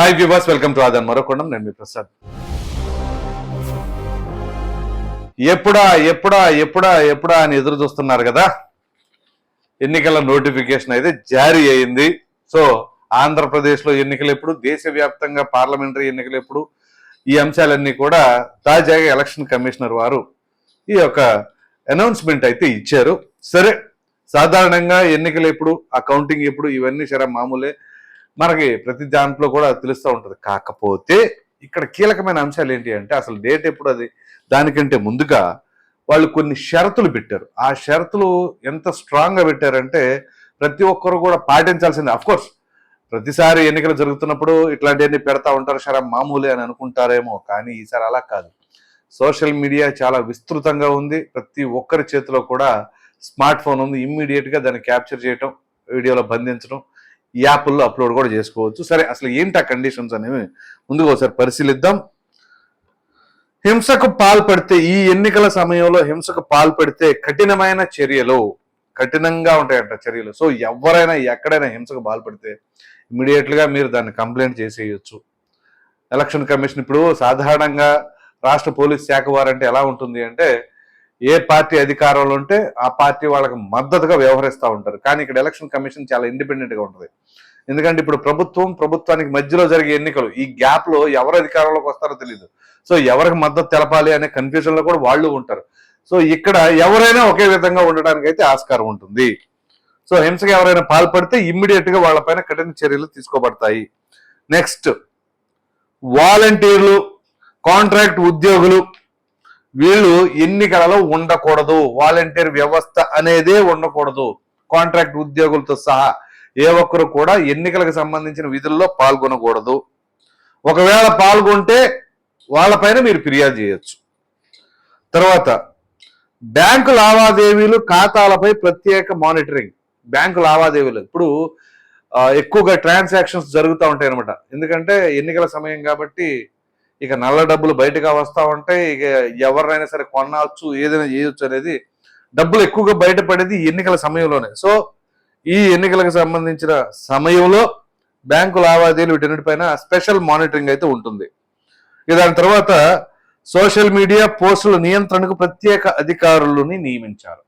Hi viewers welcome to ఆదన్ మరొకొండం నేను మీ ప్రసాద్ ఎప్పుడా ఎప్పుడా ఎప్పుడా ఎప్పుడా అని ఎదురు చూస్తున్నారు కదా? ఎన్నికల నోటిఫికేషన్ అయితే జారీ అయింది. సో ఆంధ్రప్రదేశ్లో ఎన్నికలు ఎప్పుడు దేశవ్యాప్తంగా పార్లమెంటరీ ఎన్నికలు ఎప్పుడు ఈ అంశాలన్నీ కూడా తాజాగా ఎలక్షన్ కమిషనర్ వారు ఈ యొక్క అనౌన్స్మెంట్ అయితే ఇచ్చారు. సరే సాధారణంగా ఎన్నికలు ఎప్పుడు ఆ కౌంటింగ్ ఎప్పుడు ఇవన్నీ సరే మామూలే. మనకి ప్రతి దాంట్లో కూడా తెలుస్తూ ఉంటుంది. కాకపోతే ఇక్కడ కీలకమైన అంశాలు ఏంటి అంటే అసలు డేట్ ఎప్పుడు అది? దానికంటే ముందుగా వాళ్ళు కొన్ని షరతులు పెట్టారు. ఆ షరతులు ఎంత స్ట్రాంగ్గా పెట్టారంటే ప్రతి ఒక్కరు కూడా పాటించాల్సిందే. అఫ్కోర్స్ ప్రతిసారి ఎన్నికలు జరుగుతున్నప్పుడు ఇట్లాంటివన్నీ పెడతా ఉంటారు. సరే మామూలే అని అనుకుంటారేమో కానీ ఈసారి అలా కాదు. సోషల్ మీడియా చాలా విస్తృతంగా ఉంది. ప్రతి ఒక్కరి చేతిలో కూడా స్మార్ట్ ఫోన్ ఉంది ఇమ్మీడియట్గా దాన్ని క్యాప్చర్ చేయటం వీడియోలో బంధించడం ఈ యాప్ల్లో అప్లోడ్ కూడా చేసుకోవచ్చు. సరే అసలు ఏంటి ఆ కండిషన్స్ అనేవి ముందుగా ఒకసారి పరిశీలిద్దాం. హింసకు పాల్పడితే ఈ ఎన్నికల సమయంలో హింసకు పాల్పడితే కఠినమైన చర్యలు కఠినంగా ఉంటాయంట చర్యలు. సో ఎవరైనా ఎక్కడైనా హింసకు పాల్పడితే ఇమీడియట్గా మీరు దాన్ని కంప్లైంట్ చేసేయచ్చు. ఎలక్షన్ కమిషన్ ఇప్పుడు సాధారణంగా రాష్ట్ర పోలీస్ శాఖ వారంటే ఎలా ఉంటుంది అంటే ఏ పార్టీ అధికారంలో ఉంటే ఆ పార్టీ వాళ్ళకి మద్దతుగా వ్యవహరిస్తూ ఉంటారు. కానీ ఇక్కడ ఎలక్షన్ కమిషన్ చాలా ఇండిపెండెంట్గా ఉంటుంది. ఎందుకంటే ఇప్పుడు ప్రభుత్వం ప్రభుత్వానికి మధ్యలో జరిగే ఎన్నికలు ఈ గ్యాప్లో ఎవరు అధికారంలోకి వస్తారో తెలియదు సో ఎవరికి మద్దతు తెలపాలి అనే కన్ఫ్యూజన్లో కూడా వాళ్ళు ఉంటారు. సో ఇక్కడ ఎవరైనా ఒకే విధంగా ఉండడానికి అయితే ఆస్కారం ఉంటుంది. సో హింసకు ఎవరైనా పాల్పడితే ఇమ్మీడియట్గా వాళ్ళపైన కఠిన చర్యలు తీసుకోబడతాయి. నెక్స్ట్ వాలంటీర్లు కాంట్రాక్ట్ ఉద్యోగులు వీళ్ళు ఎన్నికలలో ఉండకూడదు వాలంటీర్ వ్యవస్థ అనేదే ఉండకూడదు. కాంట్రాక్ట్ ఉద్యోగులతో సహా ఏ ఒక్కరు కూడా ఎన్నికలకు సంబంధించిన విధుల్లో పాల్గొనకూడదు. ఒకవేళ పాల్గొంటే వాళ్ళపైన మీరు ఫిర్యాదు చేయొచ్చు. తర్వాత బ్యాంకు లావాదేవీలు ఖాతాలపై ప్రత్యేక మానిటరింగ్. బ్యాంకు లావాదేవీలు ఇప్పుడు ఎక్కువగా ట్రాన్సాక్షన్స్ జరుగుతూ ఉంటాయి అనమాట ఎందుకంటే ఎన్నికల సమయం కాబట్టి ఇక నల్ల డబ్బులు బయటగా వస్తూ ఉంటాయి ఇక ఎవరినైనా సరే కొనవచ్చు ఏదైనా చేయొచ్చు అనేది డబ్బులు ఎక్కువగా బయటపడేది ఎన్నికల సమయంలోనే. సో ఈ ఎన్నికలకు సంబంధించిన సమయంలో బ్యాంకు లావాదేవీలు వీటన్నిటిపైన స్పెషల్ మానిటరింగ్ అయితే ఉంటుంది. ఇక దాని తర్వాత సోషల్ మీడియా పోస్టుల నియంత్రణకు ప్రత్యేక అధికారులని నియమించారు.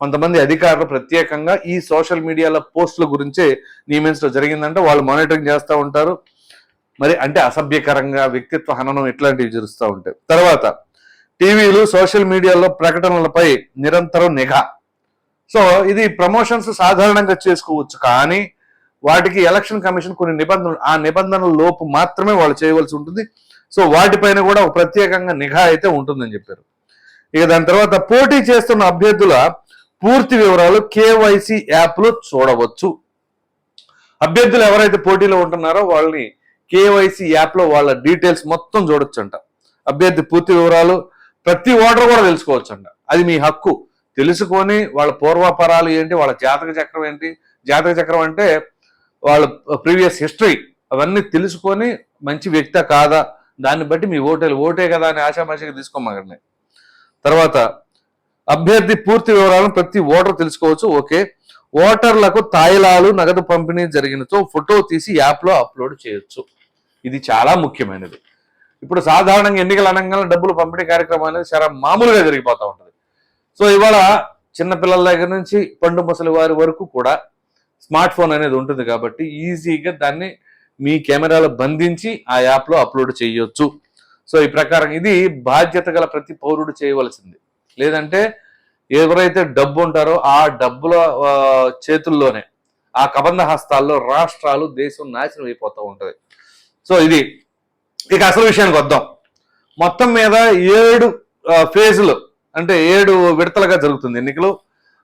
కొంతమంది అధికారులు ప్రత్యేకంగా ఈ సోషల్ మీడియాల పోస్టుల గురించే నియమించడం జరిగిందంటే వాళ్ళు మానిటరింగ్ చేస్తూ ఉంటారు. మరి అంటే అసభ్యకరంగా వ్యక్తిత్వ హననం ఇట్లాంటివి జరుస్తూ ఉంటాయి. తర్వాత టీవీలు సోషల్ మీడియాలో ప్రకటనలపై నిరంతరం నిఘా. సో ఇది ప్రమోషన్స్ సాధారణంగా చేసుకోవచ్చు కానీ వాటికి ఎలక్షన్ కమిషన్ కొన్ని నిబంధనలు ఆ నిబంధనల లోపు మాత్రమే వాళ్ళు చేయవలసి ఉంటుంది. సో వాటిపైన కూడా ఒక ప్రత్యేకంగా నిఘా అయితే ఉంటుందని చెప్పారు. ఇక దాని తర్వాత పోటీ చేస్తున్న అభ్యర్థుల పూర్తి వివరాలు కేవైసీ యాప్లో చూడవచ్చు. అభ్యర్థులు ఎవరైతే పోటీలో ఉంటున్నారో వాళ్ళని కేవైసీ యాప్లో వాళ్ళ డీటెయిల్స్ మొత్తం చూడొచ్చంట. అభ్యర్థి పూర్తి వివరాలు ప్రతి ఓటర్ కూడా తెలుసుకోవచ్చంట. అది మీ హక్కు. తెలుసుకొని వాళ్ళ పూర్వాపరాలు ఏంటి వాళ్ళ జాతక చక్రం ఏంటి జాతక చక్రం అంటే వాళ్ళ ప్రీవియస్ హిస్టరీ అవన్నీ తెలుసుకొని మంచి వ్యక్త కాదా దాన్ని బట్టి మీ ఓటేలు ఓటే కదా అని ఆశామాషగా తీసుకోమగండి తర్వాత అభ్యర్థి పూర్తి వివరాలను ప్రతి ఓటర్ తెలుసుకోవచ్చు. ఓకే. ఓటర్లకు తాయిలాలు నగదు పంపిణీ జరిగినతో ఫోటో తీసి యాప్లో అప్లోడ్ చేయొచ్చు. ఇది చాలా ముఖ్యమైనది. ఇప్పుడు సాధారణంగా ఎన్నికల అనగానే డబ్బులు పంపిణీ కార్యక్రమం అనేది చాలా మామూలుగా జరిగిపోతూ ఉంటుంది. సో ఇవాళ చిన్నపిల్లల దగ్గర నుంచి పండు ముసలి వారి వరకు కూడా స్మార్ట్ ఫోన్ అనేది ఉంటుంది కాబట్టి ఈజీగా దాన్ని మీ కెమెరాలో బంధించి ఆ యాప్లో అప్లోడ్ చేయొచ్చు. సో ఈ ప్రకారం ఇది బాధ్యత గల ప్రతి పౌరుడు చేయవలసింది. లేదంటే ఎవరైతే డబ్బు ఉంటారో ఆ డబ్బుల చేతుల్లోనే ఆ కబంధ హస్తాల్లో రాష్ట్రాలు దేశం నాశనం అయిపోతూ ఉంటుంది. సో ఇది ఇక అసలు విషయానికి వద్దాం. మొత్తం మీద ఏడు ఫేజులు అంటే ఏడు విడతలుగా జరుగుతుంది ఎన్నికలు.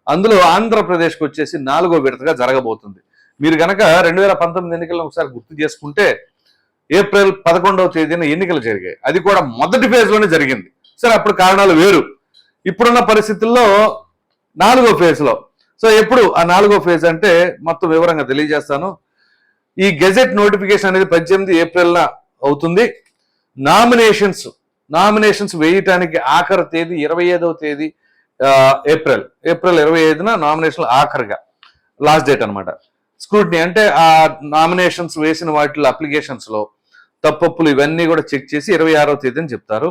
అందులో ఆంధ్రప్రదేశ్కి వచ్చేసి నాలుగో విడతగా జరగబోతుంది. మీరు కనుక రెండు వేల పంతొమ్మిది ఎన్నికలను ఒకసారి గుర్తు చేసుకుంటే ఏప్రిల్ పదకొండవ తేదీన ఎన్నికలు జరిగాయి. అది కూడా మొదటి ఫేజ్లోనే జరిగింది. సరే అప్పుడు కారణాలు వేరు. ఇప్పుడున్న పరిస్థితుల్లో నాలుగో ఫేజ్లో సో ఎప్పుడు ఆ నాలుగో ఫేజ్ అంటే మొత్తం వివరంగా తెలియజేస్తాను. ఈ గెజెట్ నోటిఫికేషన్ అనేది పద్దెనిమిది ఏప్రిల్న అవుతుంది. నామినేషన్స్ నామినేషన్స్ వేయటానికి ఆఖరి తేదీ ఇరవై ఐదవ తేదీ ఏప్రిల్. ఏప్రిల్ ఇరవై ఐదున నామినేషన్ ఆఖరిగా లాస్ట్ డేట్ అన్నమాట. స్క్రూటినీ అంటే ఆ నామినేషన్స్ వేసిన వాటిలో అప్లికేషన్స్లో తప్పప్పులు ఇవన్నీ కూడా చెక్ చేసి ఇరవై ఆరో తేదీని చెప్తారు.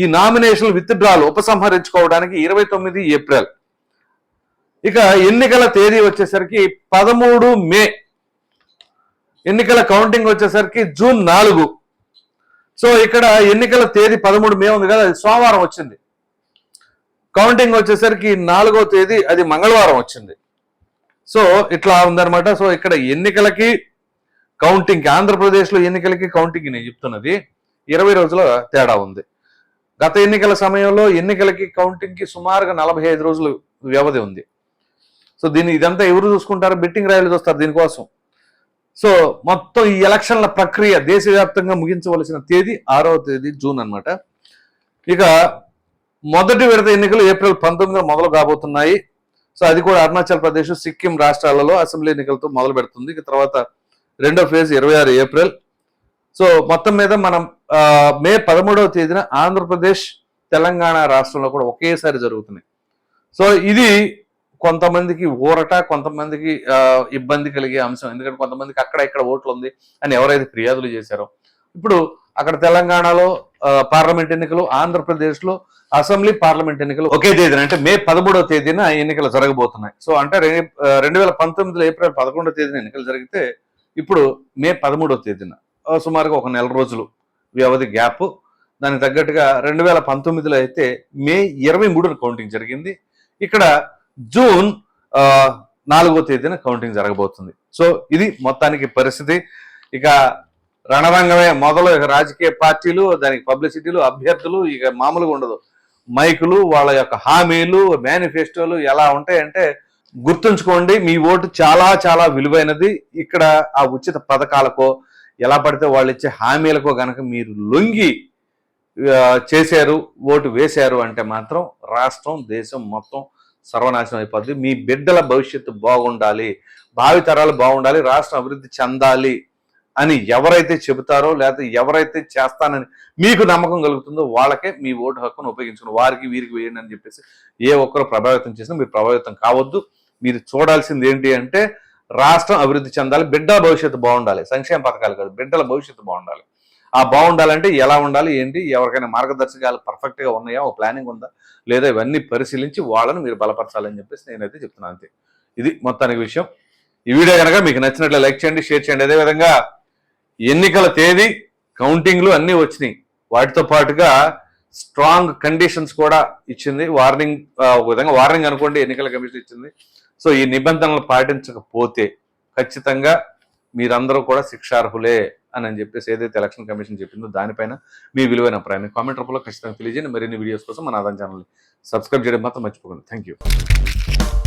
ఈ నామినేషన్ విత్డ్రాలు ఉపసంహరించుకోవడానికి ఇరవై తొమ్మిది ఏప్రిల్. ఇక ఎన్నికల తేదీ వచ్చేసరికి పదమూడు మే. ఎన్నికల కౌంటింగ్ వచ్చేసరికి జూన్ నాలుగు. సో ఇక్కడ ఎన్నికల తేదీ పదమూడు మే ఉంది కదా అది సోమవారం వచ్చింది. కౌంటింగ్ వచ్చేసరికి నాలుగో తేదీ అది మంగళవారం వచ్చింది. సో ఇట్లా ఉందనమాట సో ఇక్కడ ఎన్నికలకి కౌంటింగ్ ఆంధ్రప్రదేశ్లో ఎన్నికలకి కౌంటింగ్ నేను చెప్తున్నది. ఇరవై రోజుల తేడా ఉంది. గత ఎన్నికల సమయంలో ఎన్నికలకి కౌంటింగ్కి సుమారుగా నలభై ఐదు రోజులు వ్యవధి ఉంది. సో దీన్ని ఇదంతా ఎవరు చూసుకుంటారు? బిట్టింగ్ రాయలు చూస్తారు దీనికోసం. సో మొత్తం ఈ ఎలక్షన్ల ప్రక్రియ దేశవ్యాప్తంగా ముగించవలసిన తేదీ ఆరవ తేదీ జూన్ అన్నమాట. ఇక మొదటి విడత ఎన్నికలు ఏప్రిల్ పంతొమ్మిదిలో మొదలు కాబోతున్నాయి. సో అది కూడా అరుణాచల్ ప్రదేశ్ సిక్కిం రాష్ట్రాలలో అసెంబ్లీ ఎన్నికలతో మొదలు పెడుతుంది ఇక తర్వాత రెండో ఫేజ్ ఇరవై ఆరు ఏప్రిల్. సో మొత్తం మీద మనం మే పదమూడవ తేదీన ఆంధ్రప్రదేశ్ తెలంగాణ రాష్ట్రంలో కూడా ఒకేసారి జరుగుతున్నాయి. సో ఇది కొంతమందికి ఊరట కొంతమందికి ఇబ్బంది కలిగే అంశం. ఎందుకంటే కొంతమందికి అక్కడ ఇక్కడ ఓట్లు ఉంది అని ఎవరైతే ఫిర్యాదులు చేశారో. ఇప్పుడు అక్కడ తెలంగాణలో పార్లమెంట్ ఎన్నికలు ఆంధ్రప్రదేశ్లో అసెంబ్లీ పార్లమెంట్ ఎన్నికలు ఒకే తేదీన అంటే మే పదమూడవ తేదీన ఎన్నికలు జరగబోతున్నాయి. సో అంటే రెండు వేల పంతొమ్మిదిలో ఏప్రిల్ పదకొండవ తేదీన ఎన్నికలు జరిగితే ఇప్పుడు మే పదమూడవ తేదీన సుమారుగా ఒక నెల రోజులు వ్యవధి గ్యాప్. దానికి తగ్గట్టుగా రెండు వేల పంతొమ్మిదిలో అయితే మే ఇరవై మూడున కౌంటింగ్ జరిగింది. ఇక్కడ జూన్ నాలుగో తేదీన కౌంటింగ్ జరగబోతుంది. సో ఇది మొత్తానికి పరిస్థితి. ఇక రణరంగమే మొదలు. ఇక రాజకీయ పార్టీలు దానికి పబ్లిసిటీలు అభ్యర్థులు ఇక మామూలుగా ఉండదు. మైకులు వాళ్ళ యొక్క హామీలు మేనిఫెస్టోలు ఎలా ఉంటాయంటే గుర్తుంచుకోండి మీ ఓటు చాలా చాలా విలువైనది. ఇక్కడ ఆ ఉచిత పథకాలకో ఎలా పడితే వాళ్ళు ఇచ్చే హామీలకు గనక మీరు లొంగి చేశారు ఓటు వేశారు అంటే మాత్రం రాష్ట్రం దేశం మొత్తం సర్వనాశనం అయిపోద్ది. మీ బిడ్డల భవిష్యత్తు బాగుండాలి భావితరాలు బాగుండాలి రాష్ట్రం అభివృద్ధి చెందాలి అని ఎవరైతే చెబుతారో లేకపోతే ఎవరైతే చేస్తానని మీకు నమ్మకం కలుగుతుందో వాళ్ళకే మీ ఓటు హక్కును ఉపయోగించుకుని వారికి వీరికి వేయండి అని చెప్పేసి ఏ ఒక్కరు ప్రభావితం చేసినా మీరు ప్రభావితం కావద్దు. మీరు చూడాల్సింది ఏంటి అంటే రాష్ట్రం అభివృద్ధి చెందాలి బిడ్డల భవిష్యత్తు బాగుండాలి. సంక్షేమ పథకాలు కాదు బిడ్డల భవిష్యత్తు బాగుండాలి. ఆ బాగుండాలంటే ఎలా ఉండాలి ఏంటి ఎవరికైనా మార్గదర్శకాలు పర్ఫెక్ట్గా ఉన్నాయా ఒక ప్లానింగ్ ఉందా లేదా ఇవన్నీ పరిశీలించి వాళ్ళని మీరు బలపరచాలని చెప్పేసి నేనైతే చెప్తున్నాను అంతే. ఇది మొత్తానికి విషయం. ఈ వీడియో కనుక మీకు నచ్చినట్లు లైక్ చేయండి షేర్ చేయండి. అదేవిధంగా ఎన్నికల తేదీ కౌంటింగ్లు అన్నీ వచ్చినాయి. వాటితో పాటుగా స్ట్రాంగ్ కండిషన్స్ కూడా ఇచ్చింది. వార్నింగ్ ఒక విధంగా వార్నింగ్ అనుకోండి ఎన్నికల కమిషన్ ఇచ్చింది. సో ఈ నిబంధనలు పాటించకపోతే ఖచ్చితంగా మీరందరూ కూడా శిక్షార్హులే అని అని చెప్పేసి ఏదైతే ఎలక్షన్ కమిషన్ చెప్పిందో దానిపైన మీ విలువైన అభిప్రాయాన్ని కామెంట్ రూపంలో ఖచ్చితంగా తెలియజేయండి. మరిన్ని వీడియోస్ కోసం మన ఆదాన్ ఛానల్ని సబ్స్క్రైబ్ చేయడం మాత్రం మర్చిపోకండి. Thank you